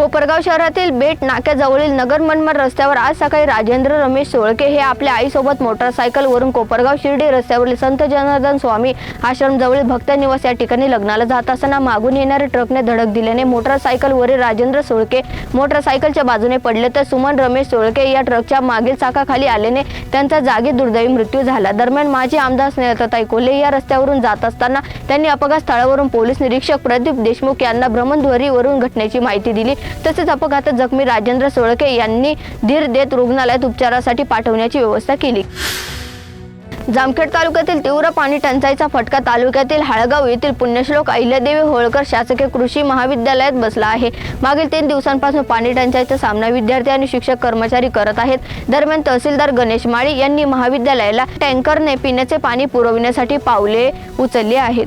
कोपरगाव शहरातील बेट नाक्याजवळील नगर मनमाड रस्त्यावर आज सकाळी राजेंद्र रमेश सोळके हे आपल्या आईसोबत मोटरसायकलवरून कोपरगाव शिर्डी रस्त्यावरील संत जनार्दन स्वामी आश्रमजवळील भक्त निवास या ठिकाणी लग्नाला जात असताना मागून येणाऱ्या ट्रकने धडक दिल्याने मोटरसायकलवरील राजेंद्र सोळके मोटरसायकलच्या बाजूने पडले तर सुमन रमेश सोळके या ट्रकच्या मागील चाकाखाली आल्याने त्यांचा जागी दुर्दैवी मृत्यू झाला. दरम्यान माजी आमदार स्नेहलताई कोल्हे या रस्त्यावरून जात असताना त्यांनी अपघात स्थळावरून पोलीस निरीक्षक प्रदीप देशमुख यांना भ्रमणध्वरीवरून घटनेची माहिती दिली. तसेच अपघातात जखमी राजेंद्र सोळके यांनी धीर देत रुग्णालयात उपचारासाठी पाठवण्याची व्यवस्था केली. जामखेड तालुक्यातील तीव्र पाणी टंचाईचा फटका तालुक्यातील हाळगाव येथील पुण्यश्लोक अहिल्यादेवी होळकर शासकीय कृषी महाविद्यालयात बसला आहे. मागील तीन दिवसांपासून पाणी टंचाईचा सामना विद्यार्थी आणि शिक्षक कर्मचारी करत आहेत. दरम्यान तहसीलदार गणेश माळी यांनी महाविद्यालयाला टँकरने पिण्याचे पाणी पुरविण्यासाठी पावले उचलली आहेत.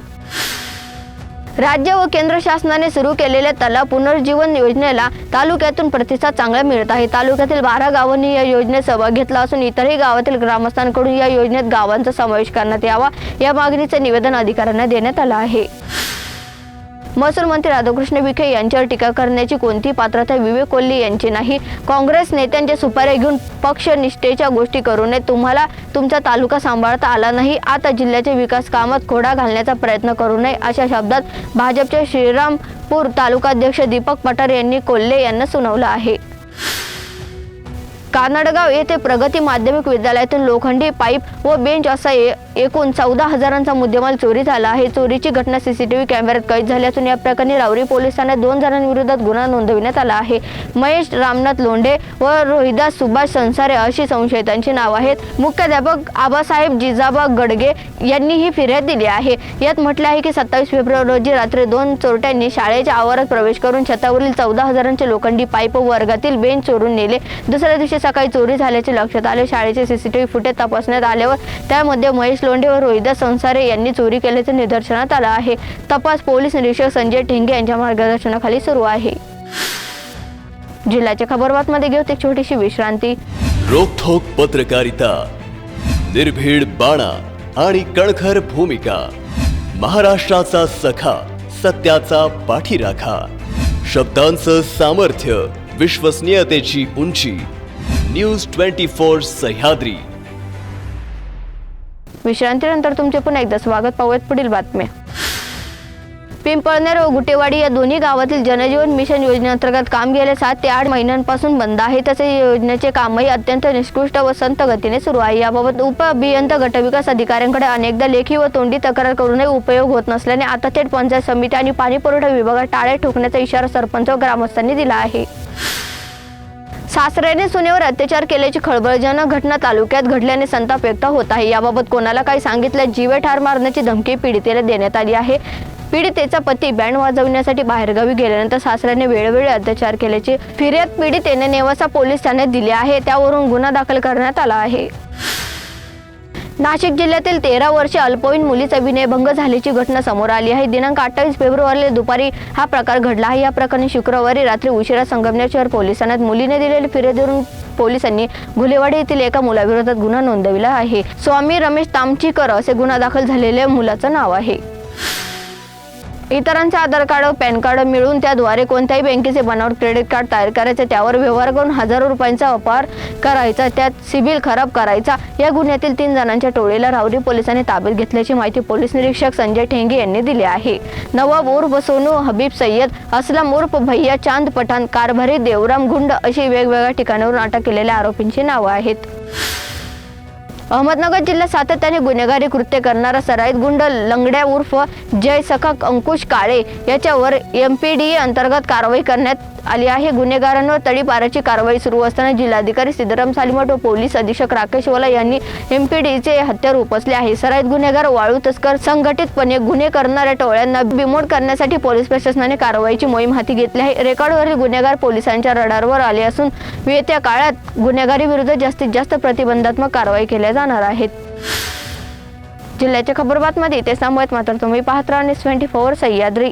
राज्य व केंद्र शासनाने सुरू केलेल्या तलाव पुनर्जीवन योजनेला तालुक्यातून प्रतिसाद चांगला मिळत आहे. तालुक्यातील बारा गावांनी या योजनेत सहभाग घेतला असून इतरही गावातील ग्रामस्थांकडून या योजनेत गावांचा समावेश करण्यात यावा या मागणीचे निवेदन अधिकाऱ्यांना देण्यात आलं आहे. महसूल मंत्री राधाकृष्ण विखे यांच्यावर टीका करण्याची कोणती पात्रता विवेक कोल्हे यांची नाही. काँग्रेस नेत्यांच्या सुपाऱ्या घेऊन पक्षनिष्ठेच्या गोष्टी करू नये तुम्हाला तुमचा तालुका सांभाळता आला नाही. आता जिल्ह्याच्या विकास कामात खोडा घालण्याचा प्रयत्न करू नये अशा शब्दात भाजपचे श्रीरामपूर तालुकाध्यक्ष दीपक पठार यांनी कोल्हे यांना सुनावलं आहे. कानडगाव येथे प्रगती माध्यमिक विद्यालयातून लोखंडी पाईप व बेंच असा ए- एकूण चौदा हजारांचा मुद्देमाल चोरी झाला आहे. चोरीची घटना सीसीटीव्ही कॅमेऱ्यात कैद झाली असून या प्रकरणी रावरी पोलिसांना दोन जणांविरोधात गुन्हा नोंदविण्यात आला आहे. महेश रामनाथ लोंढे व रोहिदास सुभाष संसारे अशी संशयितांची नाव आहेत. मुख्याध्यापक आबासाहेब जिजाबा गडगे यांनी ही फिर्याद दिली आहे. यात म्हटले आहे की सत्तावीस फेब्रुवारी रोजी रात्री दोन चोरट्यांनी शाळेच्या आवारात प्रवेश करून छतावरील चौदा हजारांचे लोखंडी पाईप व वर्गातील बेंच चोरून नेले. दुसऱ्या दिवशी सकाळी चोरी झाल्याचे लक्षात आले. शाळेचे सीसीटीव्ही फुटेज तपासण्यात आल्यावर त्यामध्ये महेश लोंढे व रोहिदास संसारे यांनी चोरी केल्याचे निदर्शनात आलं आहे. तपास पोलीस निरीक्षक संजय ठेंगे यांच्या मार्गदर्शनाखाली सुरू आहे. जिल्ह्याच्या खबरबातमध्ये घेऊ एक छोटीशी विश्रांती. रोखोक पत्रकारिता निर्भीड बाणा आणि कणखर भूमिका महाराष्ट्राचा सखा सत्याचा पाठीराखा शब्दांचं सामर्थ्य विश्वसनीयतेची उंची न्यूज ट्वेंटी फोर सह्याद्री. विश्रांतीनंतर तुमचे पुन्हा एकदा स्वागत. पाहूयात पुढील बातम्या. पिंपळनेर व गुटेवाडी या दोन्ही गावातील जनजीवन मिशन योजनेअंतर्गत काम गेल्या सात ते आठ महिन्यांपासून बंद आहे. तसे योजनेचे कामही अत्यंत निष्कृष्ट व संत गतीने सुरू आहे. याबाबत उप अभियंता गटविकास अधिकाऱ्यांकडे अनेकदा लेखी व तोंडी तक्रार करूनही उपयोग होत नसल्याने आता थेट पंचायत समिती आणि पाणी पुरवठा विभागात टाळे ठोकण्याचा इशारा सरपंच व ग्रामस्थांनी दिला आहे. सासऱ्याने सुनेवर अत्याचार केल्याची खळबळजनक घटना तालुक्यात घडल्याने संताप व्यक्त होत आहे. याबाबत कोणाला काही सांगितलं? जीवे ठार मारण्याची धमकी पीडितेला देण्यात आली आहे. पीडितेचा पती बँड वाजवण्यासाठी बाहेरगावी गेल्यानंतर सासऱ्याने वेळोवेळी अत्याचार केल्याची फिर्याद पीडितेने नेवासा पोलीस ठाण्यात दिली आहे. त्यावरून गुन्हा दाखल करण्यात आला आहे. नाशिक जिल्ह्यातील तेरा वर्षे अल्पवयीन मुलीचा विनयभंग झाल्याची घटना समोर आली आहे. दिनांक अठ्ठावीस फेब्रुवारीला दुपारी हा प्रकार घडला आहे. या प्रकरणी शुक्रवारी रात्री उशिरा संगमनेर शहर पोलिसांना मुलीने दिलेली फिर्यादीवरून पोलिसांनी घुलेवाडी येथील एका मुलाविरोधात गुन्हा नोंदविला आहे. स्वामी रमेश तामचीकर असे गुन्हा दाखल झालेल्या मुलाचं नाव आहे. इतरांचे आधार कार्ड पॅन कार्ड मिळून त्याद्वारे कोणत्याही बँकेचे बनावट क्रेडिट कार्ड तयार करायचे त्यावर व्यवहार करून हजारो रुपयांचा अपार करायचा त्यात सिबिल खराब करायचा या गुन्ह्यातील तीन जणांच्या टोळीला रावरी पोलिसांनी ताब्यात घेतल्याची माहिती पोलीस निरीक्षक संजय ठेंगे यांनी दिली आहे. नवाब उर्फ सोनू हबीब सय्यद असलम उर्फ भैया चांद पठाण कारभारी देवराम गुंड अशी वेगवेगळ्या ठिकाणावरून अटक केलेल्या आरोपींची नावं आहेत. अहमदनगर जिल्ह्यात सातत्याने गुन्हेगारी कृत्य करणारा सराईत गुंड लंगड्या उर्फ जय सखा अंकुश काळे याच्यावर एम पी डी अंतर्गत कारवाई करण्यात आली आहे. गुन्हेगारांवर तडीपाराची कारवाई सुरू असताना जिल्हाधिकारी सिद्धराम सालिमठ व पोलीस अधीक्षक राकेश वाला यांनी एमपीडीचे हत्यार उपसले आहे. सराईत गुन्हेगार वाळू तस्कर संघटितपणे गुन्हे करणाऱ्या टोळ्यांना बिमोड करण्यासाठी पोलीस प्रशासनाने कारवाईची मोहीम हाती घेतली आहे. रेकॉर्डवरील गुन्हेगार पोलिसांच्या रडारवर आले असून येत्या काळात गुन्हेगारी विरुद्ध जास्तीत जास्त प्रतिबंधात्मक कारवाई केल्या जाणार आहेत. जिल्ह्याच्या खबरबातमध्ये ते थांबवत मात्र तुम्ही पाहत राहा न्यूज ट्वेंटी फोर सह्याद्री.